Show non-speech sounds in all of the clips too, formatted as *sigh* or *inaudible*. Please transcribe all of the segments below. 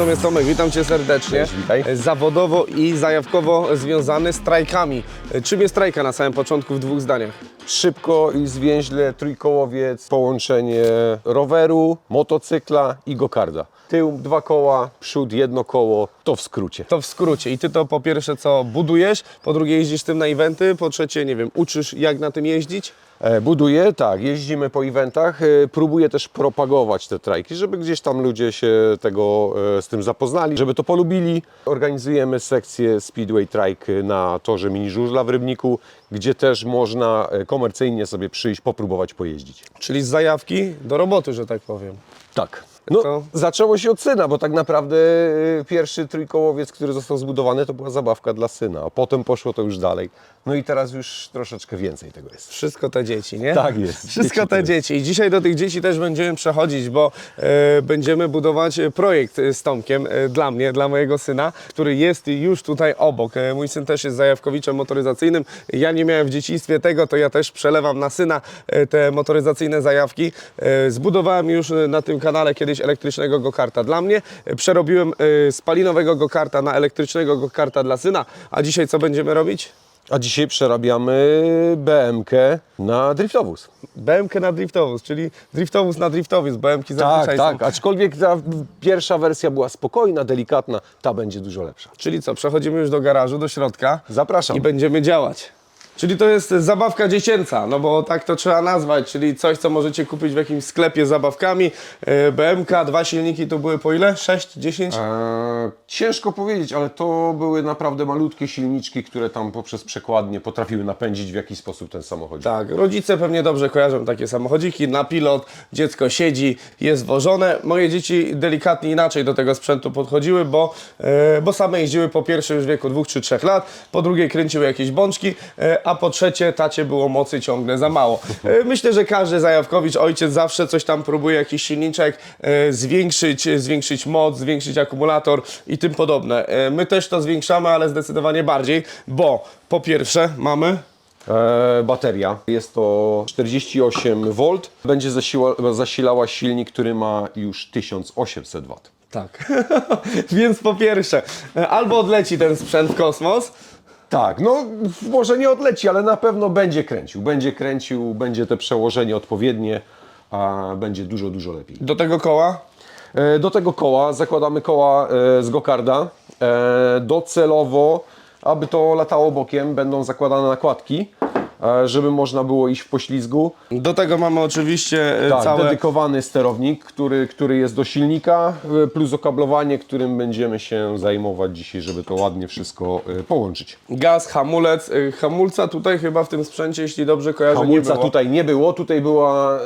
mną jest Tomek, witam Cię serdecznie. Witaj. Zawodowo i zajawkowo związany z trajkami. Czym jest trajka na samym początku w dwóch zdaniach? Szybko i zwięźle trójkołowiec, połączenie roweru, motocykla i gokarda. Tył dwa koła, przód jedno koło, to w skrócie. To w skrócie. I Ty to po pierwsze co budujesz, po drugie jeździsz tym na eventy, po trzecie, nie wiem, uczysz jak na tym jeździć? E, Buduję, tak, jeździmy po eventach, e, próbuję też propagować te trajki, żeby gdzieś tam ludzie się tego e, z tym zapoznali, żeby to polubili. Organizujemy sekcję Speedway Trike na torze mini żużla w Rybniku, gdzie też można komercyjnie sobie przyjść, popróbować pojeździć. Czyli z zajawki do roboty, że tak powiem. Tak. No, To- zaczęło się od syna, bo tak naprawdę y, pierwszy trójkołowiec, który został zbudowany, to była zabawka dla syna, a potem poszło to już dalej. No i teraz już troszeczkę więcej tego jest. Wszystko te dzieci, nie? Tak jest. Wszystko te dzieci. I dzisiaj do tych dzieci też będziemy przechodzić, bo e, będziemy budować e, projekt e, z Tomkiem e, dla mnie, dla mojego syna, który jest już tutaj obok. E, mój syn też jest zajawkowiczem motoryzacyjnym. Ja nie miałem w dzieciństwie tego, to ja też przelewam na syna e, te motoryzacyjne zajawki. E, zbudowałem już e, na tym kanale kiedyś elektrycznego go-karta dla mnie. E, przerobiłem e, spalinowego go-karta na elektrycznego go-karta dla syna. A dzisiaj co będziemy robić? A dzisiaj przerabiamy BMK na driftowóz. BMK na driftowóz, czyli driftowóz na driftowóz, BMki Tak, zazwyczaj tak, są. aczkolwiek ta pierwsza wersja była spokojna, delikatna, ta będzie dużo lepsza. Czyli co, przechodzimy już do garażu, do środka Zapraszam. i będziemy działać. Czyli to jest zabawka dziecięca, no bo tak to trzeba nazwać, czyli coś, co możecie kupić w jakimś sklepie z zabawkami. E, BMK, dwa silniki to były po ile? 6, 10? Eee, ciężko powiedzieć, ale to były naprawdę malutkie silniczki, które tam poprzez przekładnie potrafiły napędzić w jakiś sposób ten samochód. Tak, rodzice pewnie dobrze kojarzą takie samochodziki, na pilot, dziecko siedzi, jest wożone. Moje dzieci delikatnie inaczej do tego sprzętu podchodziły, bo, e, bo same jeździły po pierwsze już w wieku dwóch czy trzech lat, po drugie kręciły jakieś bączki, e, a po trzecie tacie było mocy ciągle za mało. E, myślę, że każdy zajawkowicz, ojciec zawsze coś tam próbuje, jakiś silniczek e, zwiększyć, zwiększyć moc, zwiększyć akumulator i tym podobne. E, my też to zwiększamy, ale zdecydowanie bardziej, bo po pierwsze mamy E, bateria. Jest to 48 V. Będzie zasila, zasilała silnik, który ma już 1800 W. Tak. *laughs* Więc po pierwsze, e, albo odleci ten sprzęt w kosmos, Tak, no może nie odleci, ale na pewno będzie kręcił. Będzie kręcił, będzie te przełożenie odpowiednie, a będzie dużo, dużo lepiej. do tego koła. E, Do tego koła zakładamy koła e, z gokarda. E, Docelowo, aby to latało bokiem, będą zakładane nakładki, żeby można było iść w poślizgu. Do tego mamy oczywiście e, Tak, całe. dedykowany sterownik, który, który jest do silnika, y, plus okablowanie, którym będziemy się zajmować dzisiaj, żeby to ładnie wszystko połączyć. Gaz, hamulec. E, Hamulca tutaj chyba w tym sprzęcie, jeśli dobrze kojarzę, nie Hamulca było. tutaj nie było, tutaj była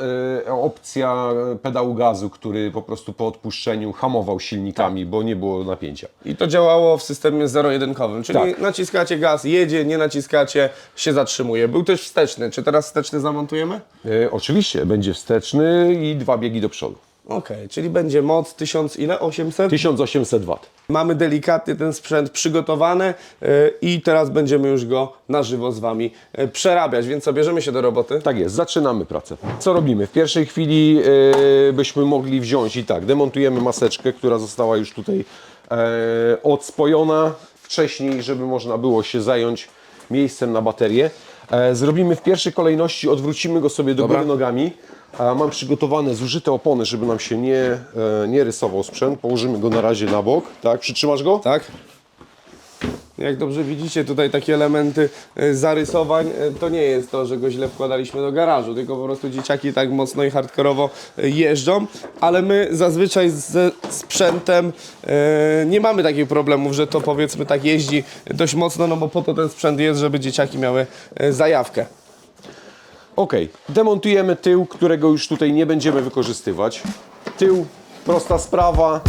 opcja pedału gazu, który po prostu po odpuszczeniu hamował silnikami, Tak. bo nie było napięcia. I to działało w systemie zero-jedynkowym, czyli Tak. naciskacie gaz, jedzie, nie naciskacie, się zatrzymuje. Był też wsteczny. Czy teraz wsteczny zamontujemy? Y, oczywiście, będzie wsteczny i dwa biegi do przodu. Okej, czyli będzie moc 1000 ile? 800? 1800 W. Mamy delikatnie ten sprzęt przygotowany e, i teraz będziemy już go na żywo z Wami e, przerabiać, więc co, bierzemy się do roboty? Tak jest, zaczynamy pracę. Co robimy? W pierwszej chwili e, byśmy mogli wziąć i tak, demontujemy maseczkę, która została już tutaj e, odspojona wcześniej, żeby można było się zająć miejscem na baterię. E, zrobimy w pierwszej kolejności, odwrócimy go sobie do Dobra. góry nogami. E, mam przygotowane zużyte opony, żeby nam się nie, e, nie rysował sprzęt. Położymy go na razie na bok. Tak, przytrzymasz go? Tak? Jak dobrze widzicie, tutaj takie elementy e, zarysowań, e, to nie jest to, że go źle wkładaliśmy do garażu, tylko po prostu dzieciaki tak mocno i hardkorowo e, jeżdżą, ale my zazwyczaj ze sprzętem nie mamy takich problemów, że to powiedzmy tak jeździ dość mocno, no bo po to ten sprzęt jest, żeby dzieciaki miały zajawkę. Ok, demontujemy tył, którego już tutaj nie będziemy wykorzystywać. Tył, prosta sprawa.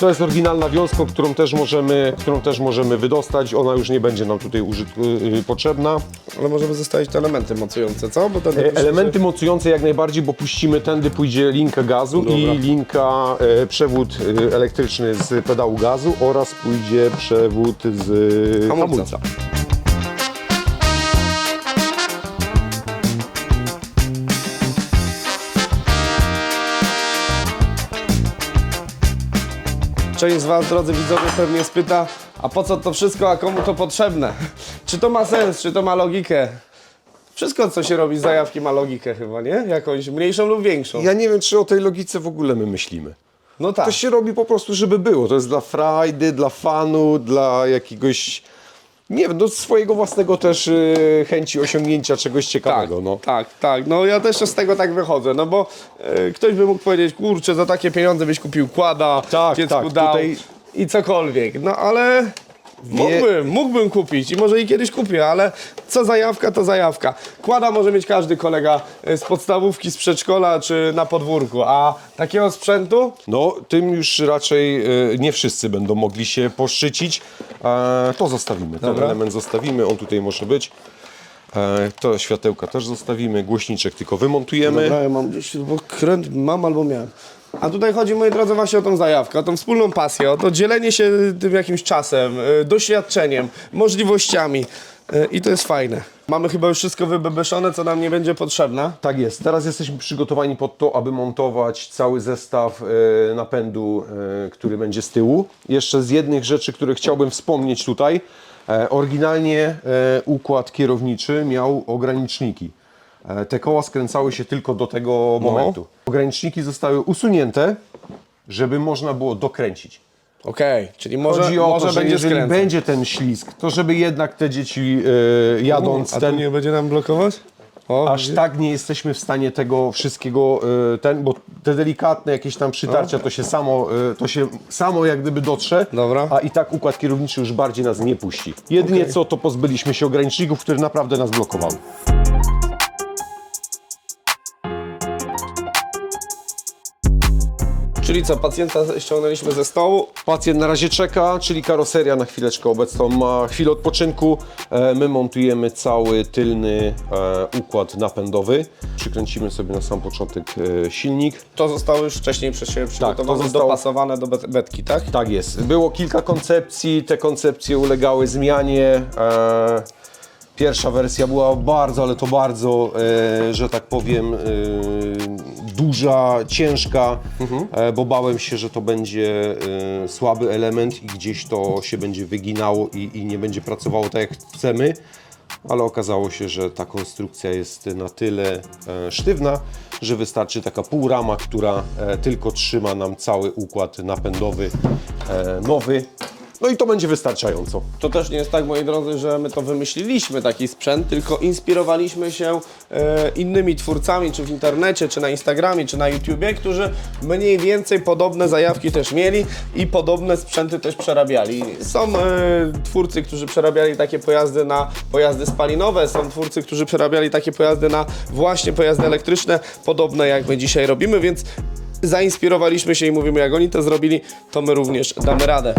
To jest oryginalna wiązka, którą też możemy, którą też możemy wydostać. Ona już nie będzie nam tutaj użyt, y, y, potrzebna. Ale możemy zostawić te elementy mocujące, co? Bo ten E, Elementy mocujące jak najbardziej, bo puścimy tędy, pójdzie linka gazu Dobra. i linka, e, przewód e, elektryczny z pedału gazu oraz pójdzie przewód z Hamulca. hamulca. Część z Was, drodzy widzowie, pewnie spyta, a po co to wszystko, a komu to potrzebne? Czy to ma sens, czy to ma logikę? Wszystko, co się robi z zajawki ma logikę chyba, nie? Jakąś mniejszą lub większą. Ja nie wiem, czy o tej logice w ogóle my myślimy. No tak. To się robi po prostu, żeby było. To jest dla frajdy, dla fanu, dla jakiegoś, nie wiem, do swojego własnego też y, chęci osiągnięcia czegoś Tak, ciekawego. no. tak, tak. No ja też z tego tak wychodzę, no bo e, ktoś by mógł powiedzieć, kurczę, za takie pieniądze byś kupił kłada, Tak, dziecku tak, dał tutaj- i cokolwiek. No ale mógłbym, mógłbym kupić i może i kiedyś kupię, ale co zajawka, to zajawka. Kłada może mieć każdy kolega e, z podstawówki, z przedszkola czy na podwórku, a takiego sprzętu No, tym już raczej y, nie wszyscy będą mogli się poszczycić. E, to zostawimy, ten Dobra. element zostawimy, on tutaj może być. E, to światełka też zostawimy, głośniczek tylko wymontujemy. Dobra, ja mam gdzieś, bo kręt mam albo miałem. A tutaj chodzi, moi drodzy, właśnie o tą zajawkę, o tą wspólną pasję, o to dzielenie się tym jakimś czasem, y, doświadczeniem, możliwościami. Y, I to jest fajne. Mamy chyba już wszystko wybebeszone, co nam nie będzie potrzebne. Tak jest. Teraz jesteśmy przygotowani pod to, aby montować cały zestaw e, napędu, który będzie z tyłu. Jeszcze z jednych rzeczy, które chciałbym wspomnieć tutaj. E, oryginalnie e, układ kierowniczy miał ograniczniki. E, te koła skręcały się tylko do tego momentu. Ograniczniki zostały usunięte, żeby można było dokręcić. Okej, czyli może, Chodzi o może to, że będzie jeżeli będzie ten ślizg, to żeby jednak te dzieci e, jadąc A ten nie będzie nam blokować? O, Aż tak nie jesteśmy w stanie tego wszystkiego, y, ten, bo te delikatne jakieś tam przytarcia to się samo, y, to się samo jak gdyby dotrze, Dobra. a i tak układ kierowniczy już bardziej nas nie puści. Jedynie co, to pozbyliśmy się ograniczników, które naprawdę nas blokowały. Czyli co, pacjenta ściągnęliśmy ze stołu, Pacjent na razie czeka, czyli karoseria na chwileczkę obecną ma chwilę odpoczynku. E, My montujemy cały tylny e, układ napędowy. Przykręcimy sobie na sam początek e, silnik. to zostało już wcześniej przez siebie przygotowane, zostało- dopasowane do bet- betki, tak? Tak jest. Było kilka koncepcji, te koncepcje ulegały zmianie. Pierwsza wersja była bardzo, ale to bardzo, e, że tak powiem, e, duża, ciężka, e, bo bałem się, że to będzie e, słaby element i gdzieś to się będzie wyginało i, i nie będzie pracowało tak jak chcemy. Ale okazało się, że ta konstrukcja jest na tyle e, sztywna, że wystarczy taka półrama, która e, tylko trzyma nam cały układ napędowy e, nowy. No i to będzie wystarczająco. To też nie jest tak, moi drodzy, że my to wymyśliliśmy taki sprzęt, tylko inspirowaliśmy się e, innymi twórcami, czy w internecie, czy na Instagramie, czy na YouTubie, którzy mniej więcej podobne zajawki też mieli i podobne sprzęty też przerabiali. Są e, twórcy, którzy przerabiali takie pojazdy na pojazdy spalinowe, są twórcy, którzy przerabiali takie pojazdy na właśnie pojazdy elektryczne, podobne jak my dzisiaj robimy, więc zainspirowaliśmy się i mówimy, jak oni to zrobili, to my również damy radę.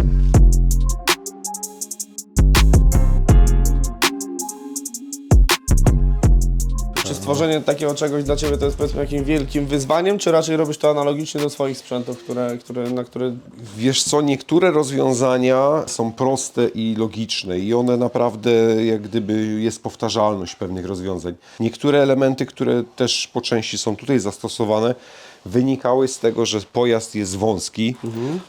Czy stworzenie takiego czegoś dla Ciebie to jest powiedzmy jakimś wielkim wyzwaniem, czy raczej robisz to analogicznie do swoich sprzętów, które, które, na które... Wiesz co, niektóre rozwiązania są proste i logiczne i one naprawdę jak gdyby jest powtarzalność pewnych rozwiązań. Niektóre elementy, które też po części są tutaj zastosowane, wynikały z tego, że pojazd jest wąski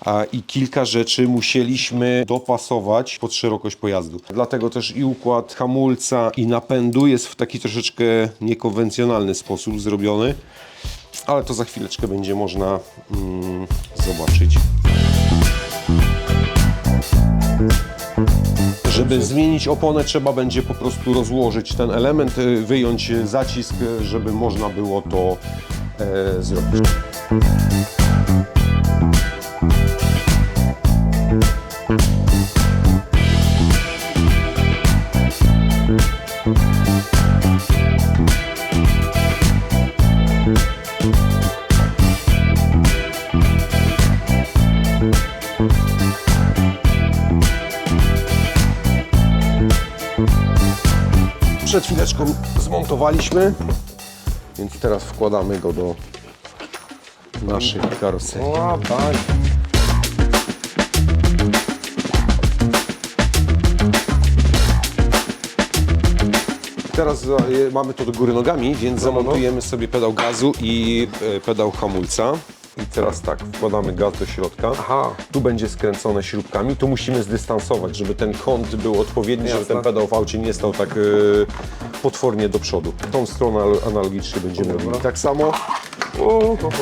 a, i kilka rzeczy musieliśmy dopasować pod szerokość pojazdu. Dlatego też i układ hamulca i napędu jest w taki troszeczkę niekonwencjonalny sposób zrobiony, ale to za chwileczkę będzie można mm, zobaczyć. Żeby zmienić oponę, trzeba będzie po prostu rozłożyć ten element, y, wyjąć y, zacisk, y, żeby można było to e, zrobić. Przed chwileczką zmontowaliśmy, więc teraz wkładamy go do naszej karoserii. O, tak. Teraz e, mamy to do góry nogami, więc zamontujemy sobie pedał gazu i e, pedał hamulca. I teraz tak, wkładamy gaz do środka. Aha. Tu będzie skręcone śrubkami, tu musimy zdystansować, żeby ten kąt był odpowiedni, żeby Jasne. ten pedał w aucie nie stał tak e, potwornie do przodu. Tą stronę al- analogicznie będziemy robili tak samo. O, ho, ho, ho.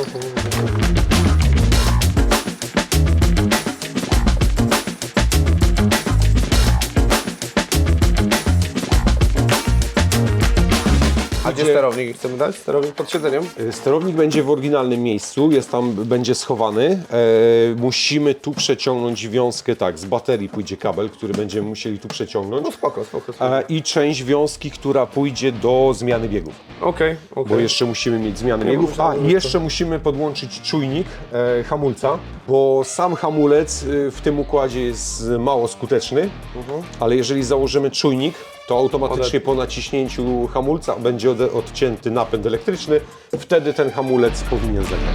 A gdzie sterownik chcemy dać? Sterownik pod siedzeniem? E, Sterownik będzie w oryginalnym miejscu, jest tam, będzie schowany. E, musimy tu przeciągnąć wiązkę, tak, z baterii pójdzie kabel, który będziemy musieli tu przeciągnąć. No spoko, spoko. spoko. E, I część wiązki, która pójdzie do zmiany biegów. Okej, Bo okej. jeszcze musimy mieć zmianę biegów. A jeszcze musimy podłączyć czujnik e, hamulca, bo sam hamulec e, w tym układzie jest mało skuteczny, ale jeżeli założymy czujnik, to automatycznie po naciśnięciu hamulca będzie odcięty napęd elektryczny, wtedy ten hamulec powinien zagrać.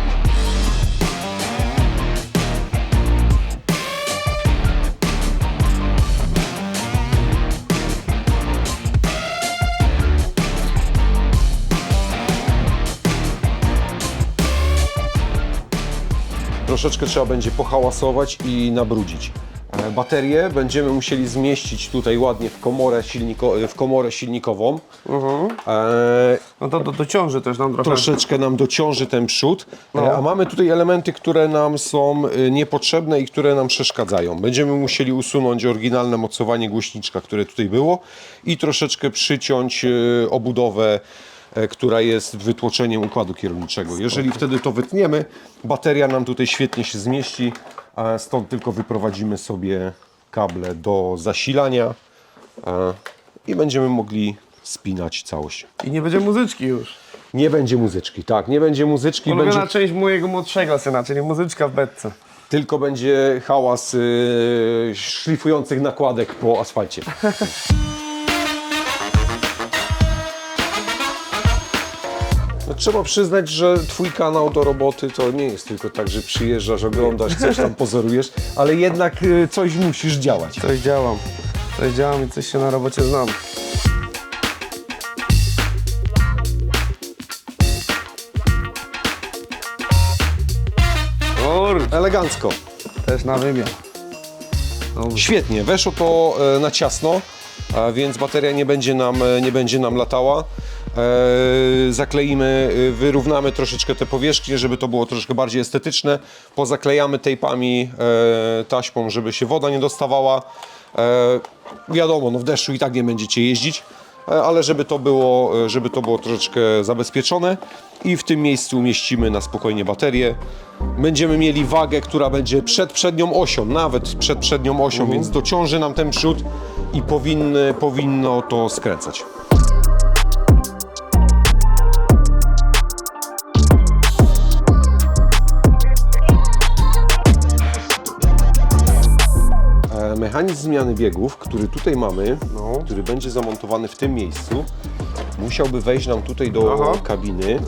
Troszeczkę trzeba będzie pohałasować i nabrudzić. E, Baterię będziemy musieli zmieścić tutaj ładnie w komorę, silniko, w komorę silnikową. E, No to, to, to ciąży też nam trochę. troszeczkę nam dociąży ten przód, e, a mamy tutaj elementy, które nam są e, niepotrzebne i które nam przeszkadzają. Będziemy musieli usunąć oryginalne mocowanie głośniczka, które tutaj było i troszeczkę przyciąć e, obudowę, e, która jest wytłoczeniem układu kierowniczego. Jeżeli wtedy to wytniemy, bateria nam tutaj świetnie się zmieści, stąd tylko wyprowadzimy sobie kable do zasilania i będziemy mogli spinać całość. I nie będzie muzyczki już. Nie będzie muzyczki, tak, nie będzie muzyczki, Ulubiona będzie, część mojego młodszego syna, czyli muzyczka w beczce. tylko będzie hałas yy, szlifujących nakładek po asfalcie. *laughs* No, trzeba przyznać, że twój kanał do roboty to nie jest tylko tak, że przyjeżdżasz, oglądasz, coś tam pozorujesz, ale jednak yy, coś musisz działać. Coś działam. Coś działam i coś się na robocie znam. Kurde, Elegancko. też na wymiar. Dobrze. Świetnie, weszło to e, na ciasno, a więc bateria nie będzie nam, e, nie będzie nam latała. E, zakleimy, e, wyrównamy troszeczkę te powierzchnie, żeby to było troszkę bardziej estetyczne. Pozaklejamy tejpami, e, taśmą, żeby się woda nie dostawała. E, wiadomo, no w deszczu i tak nie będziecie jeździć, ale żeby to było, żeby to było troszeczkę zabezpieczone i w tym miejscu umieścimy na spokojnie baterię. Będziemy mieli wagę, która będzie przed przednią osią, nawet przed przednią osią, więc dociąży nam ten przód i powinny, powinno to skręcać. Mechanizm zmiany biegów, który tutaj mamy, No. który będzie zamontowany w tym miejscu, musiałby wejść nam tutaj do Aha. kabiny,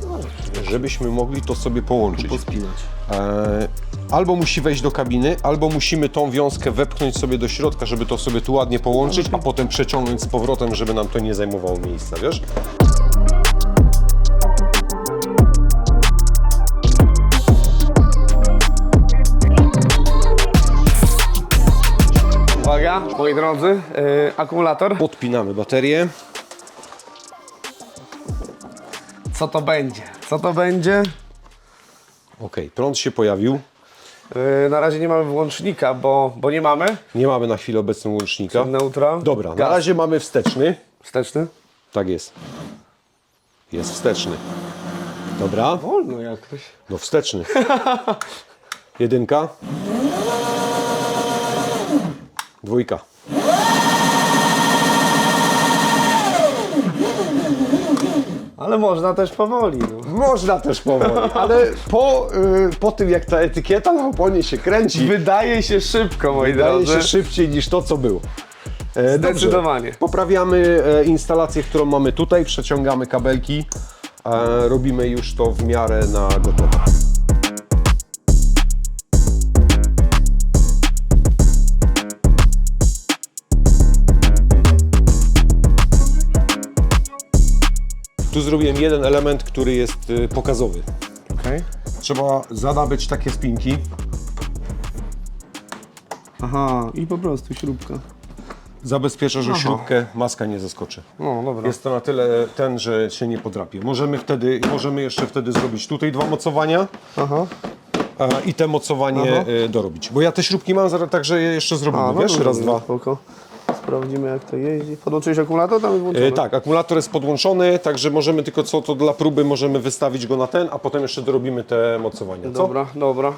żebyśmy mogli to sobie połączyć. Pospinać. E, albo musi wejść do kabiny, albo musimy tą wiązkę wepchnąć sobie do środka, żeby to sobie tu ładnie połączyć, a potem przeciągnąć z powrotem, żeby nam to nie zajmowało miejsca, wiesz? Moi drodzy, yy, akumulator. Podpinamy baterię. Co to będzie? Co to będzie? Ok, prąd się pojawił. Yy, na razie nie mamy włącznika, bo, bo nie mamy. Nie mamy na chwilę obecną łącznika. Neutra. Dobra, na Gaz. razie mamy wsteczny. Wsteczny. Tak jest. Jest wsteczny. Dobra, Wolno jakoś. no wsteczny. *laughs* Jedynka. Dwójka. Ale można też powoli. No. Można też powoli, ale po, y, po tym jak ta etykieta na oponie się kręci, Wydaje się szybko, moi wydaje drodzy. się szybciej niż to, co było. E, dobrze. Zdecydowanie. Poprawiamy e, instalację, którą mamy tutaj, przeciągamy kabelki, e, robimy już to w miarę na gotowe. Tu zrobiłem jeden element, który jest y, pokazowy. Okej. trzeba zadabyć takie spinki. Aha, i po prostu śrubka. Zabezpiecza, że śrubkę maska nie zaskoczy. No, dobra. Jest to na tyle ten, że się nie podrapie. Możemy wtedy, możemy jeszcze wtedy zrobić tutaj dwa mocowania Aha. a, i te mocowanie Aha. y, dorobić. Bo ja te śrubki mam, zaraz także je jeszcze zrobimy, A, no wiesz, dobra, raz, dobra, dwa. Spoko. Sprawdzimy jak to jeździ. Podłączyłeś akumulator? Tam jest włączony. E, tak, akumulator jest podłączony, także możemy tylko co to dla próby możemy wystawić go na ten, a potem jeszcze dorobimy te mocowania. Co? Dobra, dobra.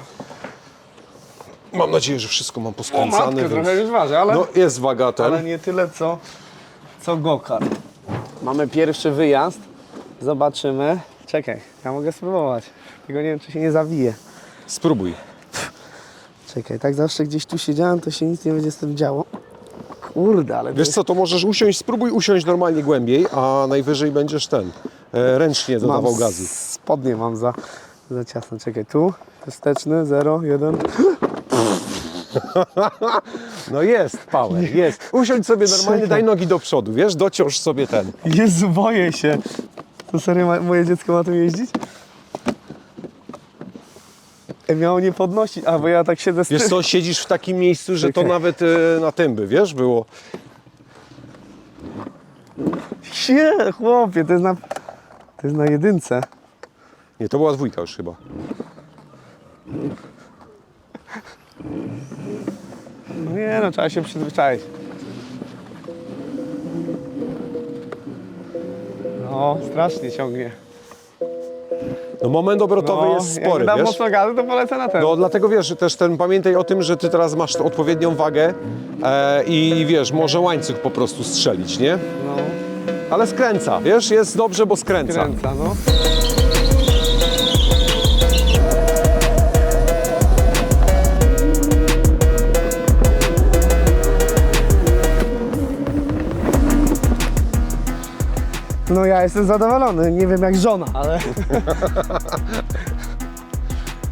Mam nadzieję, że wszystko mam O poskręcane. matkę, więc- trochę już waży, ale, No jest waga ten. ale nie tyle co, co gokar. Mamy pierwszy wyjazd. Zobaczymy. Czekaj, ja mogę spróbować. Tylko nie wiem, czy się nie zawije. Spróbuj. Czekaj, tak zawsze gdzieś tu siedziałem, to się nic nie będzie z tym działo. Kurde, ale Wiesz co, to możesz usiąść, spróbuj usiąść normalnie głębiej, a najwyżej będziesz ten, e, ręcznie dodawał mam gazu. spodnie mam za, za ciasno. Czekaj, tu wsteczny, 0, 1. No jest power, jest. Usiądź sobie normalnie, daj nogi do przodu, wiesz, dociąż sobie ten. Jezu, boję się. To serio ma, moje dziecko ma tu jeździć? Miało nie podnosić, a bo ja tak siedzę z Wiesz tyłu. co, siedzisz w takim miejscu, że to Czekaj. nawet e, na tym by, wiesz, było. Nie, chłopie, to jest na, to jest na jedynce. Nie, to była dwójka już chyba. Nie no, trzeba się przyzwyczaić. No, strasznie ciągnie. No moment obrotowy No, jest jak spory, dam wiesz? mocno gazu, to polecę na ten. No dlatego wiesz, że też ten, pamiętaj o tym, że ty teraz masz odpowiednią wagę e, i wiesz, może łańcuch po prostu strzelić, nie? No, Ale skręca, wiesz, jest dobrze, bo skręca. kręca, no. No ja jestem zadowolony, nie wiem jak żona, ale... *laughs*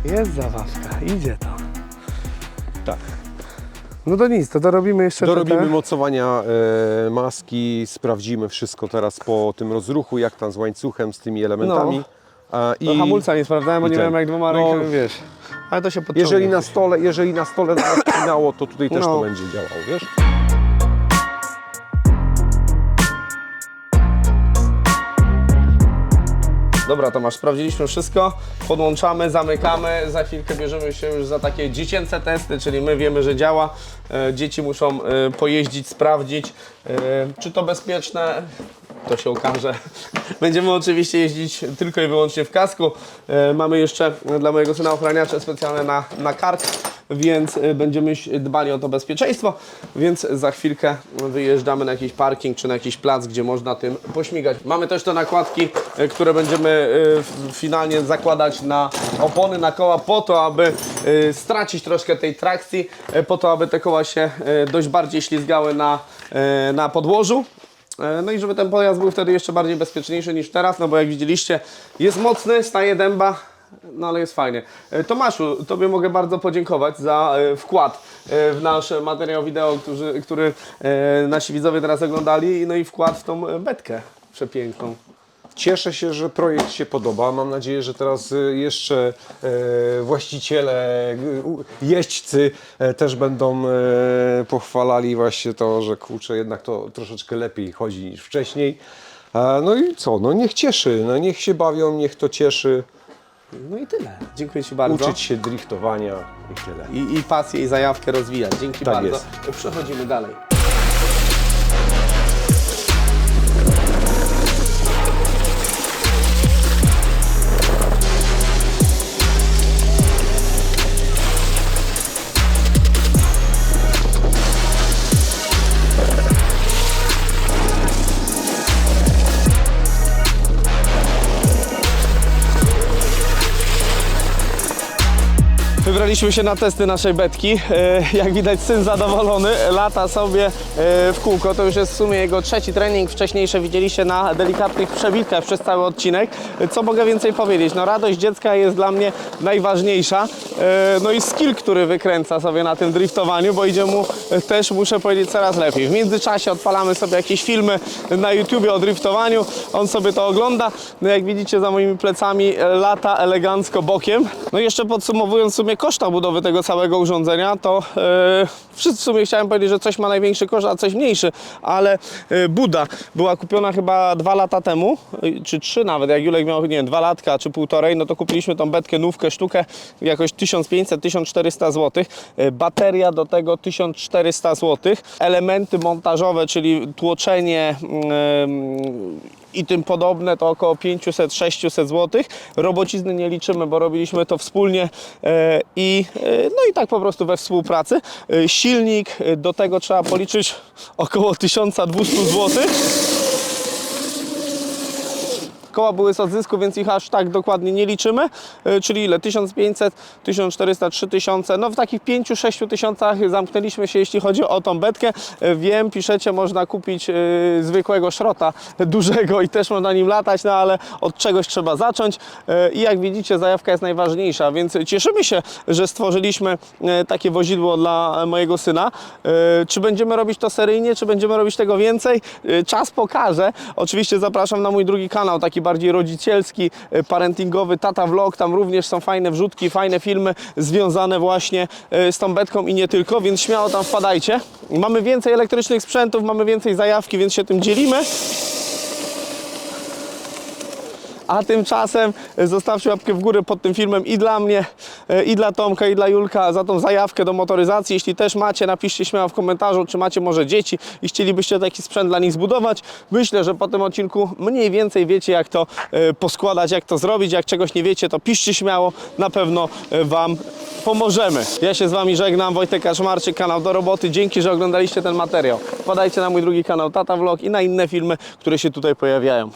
Jest zabawka, idzie to. Tak. No to nic, to dorobimy jeszcze Dorobimy te- mocowania e, maski, sprawdzimy wszystko teraz po tym rozruchu, jak tam z łańcuchem, z tymi elementami. A, No hamulca nie sprawdzałem, bo i nie ten. wiem jak dwoma No, rękami, wiesz. Ale to się podciągnie. Jeżeli na stole, jeżeli na stole nas spinało, to tutaj też No. to będzie działało, wiesz? Dobra Tomasz, sprawdziliśmy wszystko, podłączamy, zamykamy, za chwilkę bierzemy się już za takie dziecięce testy, czyli my wiemy, że działa, e, dzieci muszą e, pojeździć, sprawdzić, e, czy to bezpieczne, to się okaże. Będziemy oczywiście jeździć tylko i wyłącznie w kasku. E, Mamy jeszcze dla mojego syna ochraniacze specjalne na, na kark, więc e, będziemy dbali o to bezpieczeństwo, więc za chwilkę wyjeżdżamy na jakiś parking czy na jakiś plac, gdzie można tym pośmigać. Mamy też te nakładki, e, które będziemy finalnie zakładać na opony, na koła po to, aby stracić troszkę tej trakcji, po to, aby te koła się dość bardziej ślizgały na, na podłożu. E, No i żeby ten pojazd był wtedy jeszcze bardziej bezpieczniejszy niż teraz, no bo jak widzieliście, jest mocny, staje dęba, no ale jest fajnie. E, Tomaszu, Tobie mogę bardzo podziękować za e, wkład w nasz materiał wideo, który, który nasi widzowie teraz oglądali, no i wkład w tą betkę przepiękną. Cieszę się, że projekt się podoba. Mam nadzieję, że teraz y, jeszcze e, właściciele, jeźdźcy e, też będą e, pochwalali właśnie to, że kurczę, jednak to troszeczkę lepiej chodzi niż wcześniej. No i co, no niech cieszy, no niech się bawią, niech to cieszy. No i tyle. Dziękuję Ci bardzo. Uczyć się driftowania i tyle. I, I pasję i zajawkę rozwijać. Dzięki Tak bardzo. jest. Przechodzimy dalej. Wybraliśmy się na testy naszej betki. E, Jak widać syn zadowolony, lata sobie e, w kółko. To już jest w sumie jego trzeci trening. Wcześniejsze widzieliście na delikatnych przebitkach przez cały odcinek. Co mogę więcej powiedzieć? No radość dziecka jest dla mnie najważniejsza. E, No i skill, który wykręca sobie na tym driftowaniu, bo idzie mu też, muszę powiedzieć, coraz lepiej. W międzyczasie odpalamy sobie jakieś filmy na YouTubie o driftowaniu. On sobie to ogląda. No jak widzicie za moimi plecami lata elegancko bokiem. No i jeszcze podsumowując w sumie koszta budowy tego całego urządzenia, to wszyscy w sumie chciałem powiedzieć, że coś ma największy koszt, a coś mniejszy, ale e, Buda była kupiona chyba dwa lata temu, e, czy trzy nawet, jak Julek miał, nie wiem, dwa latka, czy półtorej, no to kupiliśmy tą betkę, nówkę, sztukę, jakoś 1500-1400 zł. Bateria do tego 1400 zł. Elementy montażowe, czyli tłoczenie, mm, i tym podobne to około 500-600 zł. Robocizny nie liczymy, bo robiliśmy to wspólnie e, i e, no i tak po prostu we współpracy. E, Silnik do tego trzeba policzyć około 1200 zł. Koła były z odzysku, więc ich aż tak dokładnie nie liczymy. E, Czyli ile? 1500, 1400, 3000. No w takich 5-6 tysiącach zamknęliśmy się, jeśli chodzi o tą betkę. E, Wiem, piszecie, można kupić e, zwykłego szrota dużego i też można nim latać, no ale od czegoś trzeba zacząć. I jak widzicie, zajawka jest najważniejsza, więc cieszymy się, że stworzyliśmy takie wozidło dla mojego syna. Czy będziemy robić to seryjnie, czy będziemy robić tego więcej? Czas pokaże. Oczywiście zapraszam na mój drugi kanał, taki bardziej rodzicielski, e, parentingowy, Tata Vlog. Tam również są fajne wrzutki, fajne filmy związane właśnie e, z tą betką i nie tylko, więc śmiało tam wpadajcie. Mamy więcej elektrycznych sprzętów, mamy więcej zajawki, więc się tym dzielimy. A tymczasem zostawcie łapkę w górę pod tym filmem i dla mnie, e, i dla Tomka, i dla Julka za tą zajawkę do motoryzacji. Jeśli też macie, napiszcie śmiało w komentarzu, czy macie może dzieci i chcielibyście taki sprzęt dla nich zbudować. Myślę, że po tym odcinku mniej więcej wiecie, jak to e, poskładać, jak to zrobić. Jak czegoś nie wiecie, to piszcie śmiało, na pewno e, Wam pomożemy. Ja się z Wami żegnam, Wojtek Kaczmarczyk, kanał do roboty. Dzięki, że oglądaliście ten materiał. Wpadajcie na mój drugi kanał Tata Vlog i na inne filmy, które się tutaj pojawiają.